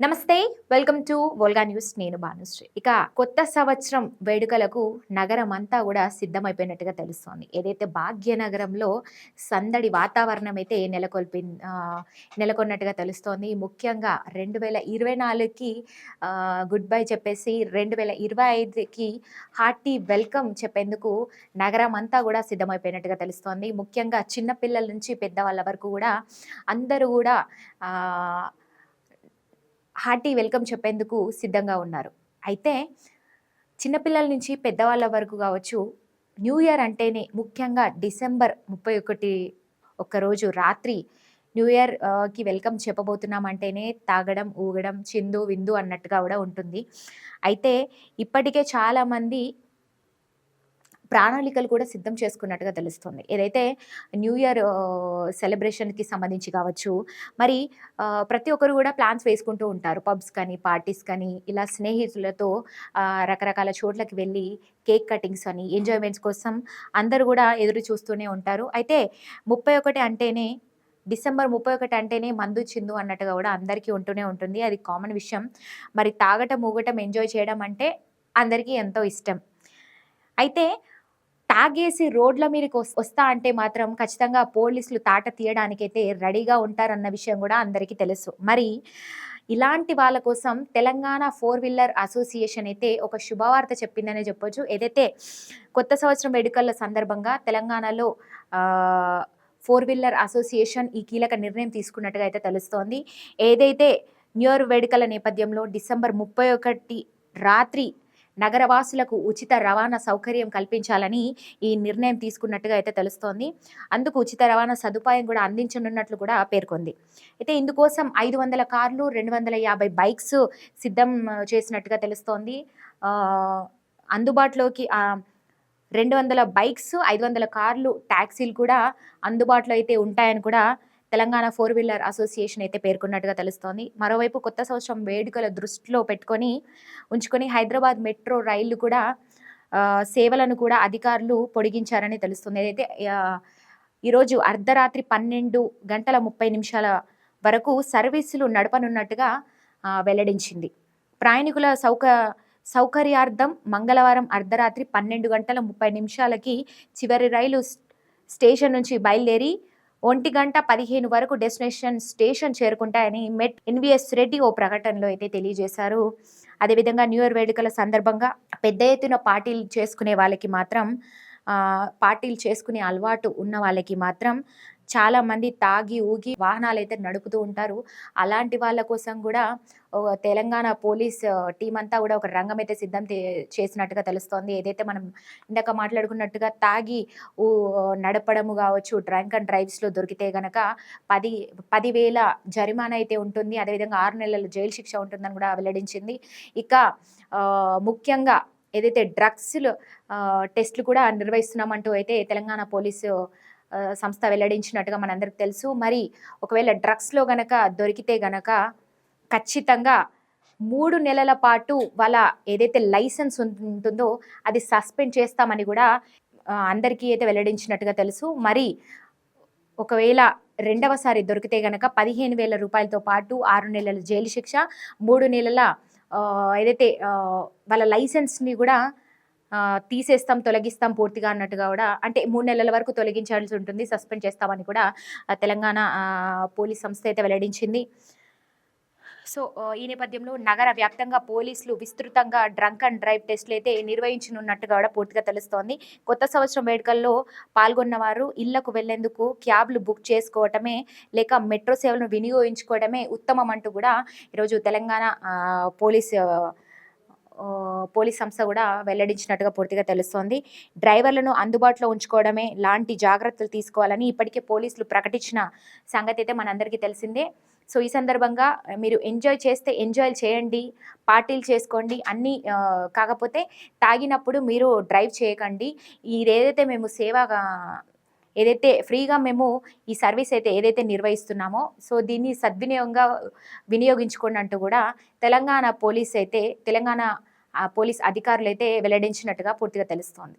నమస్తే welcome to Volga news. నేను భానుశ్రీ. ఇక కొత్త సంవత్సరం వేడుకలకు నగరం అంతా కూడా సిద్ధమైపోయినట్టుగా తెలుస్తోంది. ఏదైతే భాగ్యనగరంలో సందడి వాతావరణం అయితే నెలకొల్పి నెలకొన్నట్టుగా తెలుస్తోంది. ముఖ్యంగా రెండు వేల ఇరవై నాలుగుకి గుడ్ బై చెప్పేసి రెండు వేల ఇరవై ఐదుకి హార్టీ వెల్కమ్ చెప్పేందుకు నగరం అంతా కూడా సిద్ధమైపోయినట్టుగా తెలుస్తోంది. ముఖ్యంగా చిన్నపిల్లల నుంచి పెద్దవాళ్ళ వరకు కూడా అందరూ కూడా హార్టీ వెల్కమ్ చెప్పేందుకు సిద్ధంగా ఉన్నారు. అయితే చిన్నపిల్లల నుంచి పెద్దవాళ్ళ వరకు కావచ్చు న్యూ ఇయర్ అంటేనే ముఖ్యంగా డిసెంబర్ ముప్పై ఒకటి ఒక్కరోజు రాత్రి న్యూ ఇయర్కి వెల్కమ్ చెప్పబోతున్నాం అంటేనే తాగడం ఊగడం చిందు విందు అన్నట్టుగా కూడా ఉంటుంది. అయితే ఇప్పటికే చాలామంది ప్రణాళికలు కూడా సిద్ధం చేసుకున్నట్టుగా తెలుస్తుంది. ఏదైతే న్యూ ఇయర్ సెలబ్రేషన్కి సంబంధించి కావచ్చు మరి ప్రతి ఒక్కరు కూడా ప్లాన్స్ వేసుకుంటూ ఉంటారు. పబ్స్ కానీ పార్టీస్ కానీ ఇలా స్నేహితులతో రకరకాల చోట్లకి వెళ్ళి కేక్ కటింగ్స్ అని ఎంజాయ్మెంట్స్ కోసం అందరూ కూడా ఎదురు చూస్తూనే ఉంటారు. అయితే ముప్పై ఒకటి అంటేనే డిసెంబర్ ముప్పై ఒకటి అంటేనే మందు చిందు అన్నట్టుగా కూడా అందరికీ ఉంటూనే ఉంటుంది. అది కామన్ విషయం. మరి తాగటం ఊగటం ఎంజాయ్ చేయడం అంటే అందరికీ ఎంతో ఇష్టం. అయితే తాగేసి రోడ్ల మీదకి వస్తా అంటే మాత్రం ఖచ్చితంగా పోలీసులు తాట తీయడానికైతే రెడీగా ఉంటారన్న విషయం కూడా అందరికీ తెలుసు. మరి ఇలాంటి వాళ్ళ కోసం తెలంగాణ ఫోర్ వీలర్ అసోసియేషన్ అయితే ఒక శుభవార్త చెప్పిందనే చెప్పొచ్చు. ఏదైతే కొత్త సంవత్సరం వేడుకల సందర్భంగా తెలంగాణలో ఫోర్ వీలర్ అసోసియేషన్ ఈ కీలక నిర్ణయం తీసుకున్నట్టుగా అయితే తెలుస్తోంది. ఏదైతే న్యూ ఇయర్ వేడుకల నేపథ్యంలో డిసెంబర్ ముప్పై ఒకటి రాత్రి నగరవాసులకు ఉచిత రవాణా సౌకర్యం కల్పించాలని ఈ నిర్ణయం తీసుకున్నట్టుగా అయితే తెలుస్తోంది. అందుకు ఉచిత రవాణా సదుపాయం కూడా అందించనున్నట్లు కూడా పేర్కొంది. అయితే ఇందుకోసం ఐదు వందల కార్లు రెండు వందల యాభై బైక్స్ సిద్ధం చేసినట్టుగా తెలుస్తోంది. అందుబాటులోకి రెండు వందల బైక్స్ ఐదు వందల కార్లు ట్యాక్సీలు కూడా అందుబాటులో అయితే ఉంటాయని కూడా తెలంగాణ ఫోర్ వీలర్ అసోసియేషన్ అయితే పేర్కొన్నట్టుగా తెలుస్తోంది. మరోవైపు కొత్త సంవత్సరం వేడుకల దృష్టిలో పెట్టుకొని ఉంచుకొని హైదరాబాద్ మెట్రో రైళ్ళు కూడా సేవలను కూడా అధికారులు పొడిగించారని తెలుస్తుంది. ఏదైతే ఈరోజు అర్ధరాత్రి పన్నెండు గంటల ముప్పై నిమిషాల వరకు సర్వీసులు నడపనున్నట్టుగా వెల్లడించింది. ప్రయాణికుల సౌక సౌకర్యార్థం మంగళవారం అర్ధరాత్రి పన్నెండు గంటల ముప్పై నిమిషాలకి చివరి రైలు స్టేషన్ నుంచి బయలుదేరి ఒంటి గంట పదిహేను వరకు డెస్టినేషన్ స్టేషన్ చేరుకుంటాయని మెట్ ఎన్విఎస్ రెడ్డి ఓ ప్రకటనలో అయితే తెలియజేశారు. అదేవిధంగా న్యూ ఇయర్ వేడుకల సందర్భంగా పెద్ద ఎత్తున పార్టీలు చేసుకునే వాళ్ళకి మాత్రం పార్టీలు చేసుకునే అలవాటు ఉన్న వాళ్ళకి మాత్రం చాలా మంది తాగి ఊగి వాహనాలు అయితే నడుపుతూ ఉంటారు. అలాంటి వాళ్ళ కోసం కూడా తెలంగాణ పోలీస్ టీం అంతా కూడా ఒక రంగం అయితే సిద్ధం చేసినట్టుగా తెలుస్తోంది. ఏదైతే మనం ఇందాక మాట్లాడుకున్నట్టుగా తాగి ఊ నడపడము కావచ్చు డ్రంక్ అండ్ డ్రైవ్స్లో దొరికితే గనక పది పదివేల జరిమానా అయితే ఉంటుంది. అదేవిధంగా ఆరు నెలల జైలు శిక్ష ఉంటుందని కూడా వెల్లడించింది. ఇక ముఖ్యంగా ఏదైతే డ్రగ్స్లు టెస్ట్లు కూడా నిర్వహిస్తున్నామంటూ అయితే తెలంగాణ పోలీసు సంస్థ వెల్లడించినట్టుగా మనందరికి తెలుసు. మరి ఒకవేళ డ్రగ్స్లో గనక దొరికితే గనక ఖచ్చితంగా మూడు నెలల పాటు వాళ్ళ ఏదైతే లైసెన్స్ ఉంటుందో అది సస్పెండ్ చేస్తామని కూడా అందరికీ అయితే వెల్లడించినట్టుగా తెలుసు. మరి ఒకవేళ రెండవసారి దొరికితే గనక పదిహేను వేల రూపాయలతో పాటు ఆరు నెలల జైలు శిక్ష మూడు నెలల ఏదైతే వాళ్ళ లైసెన్స్ని కూడా తీసేస్తాం తొలగిస్తాం పూర్తిగా అన్నట్టుగా కూడా అంటే మూడు నెలల వరకు తొలగించాల్సి ఉంటుంది సస్పెండ్ చేస్తామని కూడా తెలంగాణ పోలీస్ సంస్థ అయితే వెల్లడించింది. సో ఈ నేపథ్యంలో నగర వ్యాప్తంగా పోలీసులు విస్తృతంగా డ్రంక్ అండ్ డ్రైవ్ టెస్టులు అయితే నిర్వహించనున్నట్టుగా కూడా పూర్తిగా తెలుస్తోంది. కొత్త సంవత్సరం వేడుకల్లో పాల్గొన్న వారు ఇళ్ళకు వెళ్ళేందుకు క్యాబ్లు బుక్ చేసుకోవటమే లేక మెట్రో సేవలను వినియోగించుకోవడమే ఉత్తమం అంటూ కూడా ఈరోజు తెలంగాణ పోలీసు పోలీస్ పోలీస్ సంస్థ కూడా వెల్లడించినట్టుగా పూర్తిగా తెలుస్తోంది. డ్రైవర్లను అందుబాటులో ఉంచుకోవడమే లాంటి జాగ్రత్తలు తీసుకోవాలని ఇప్పటికే పోలీసులు ప్రకటించిన సంగతి అయితే మనందరికీ తెలిసిందే. సో ఈ సందర్భంగా మీరు ఎంజాయ్ చేస్తే ఎంజాయ్ చేయండి పార్టీలు చేసుకోండి అన్నీ కాకపోతే తాగినప్పుడు మీరు డ్రైవ్ చేయకండి. ఇది ఏదైతే మేము సేవగా ఏదైతే ఫ్రీగా మేము ఈ సర్వీస్ అయితే ఏదైతే నిర్వహిస్తున్నామో సో దీన్ని సద్వినియోగంగా వినియోగించుకోండి అంటూ కూడా తెలంగాణ పోలీస్ అయితే తెలంగాణ పోలీస్ అధికారులు అయితే వెల్లడించినట్టుగా పూర్తిగా తెలుస్తోంది.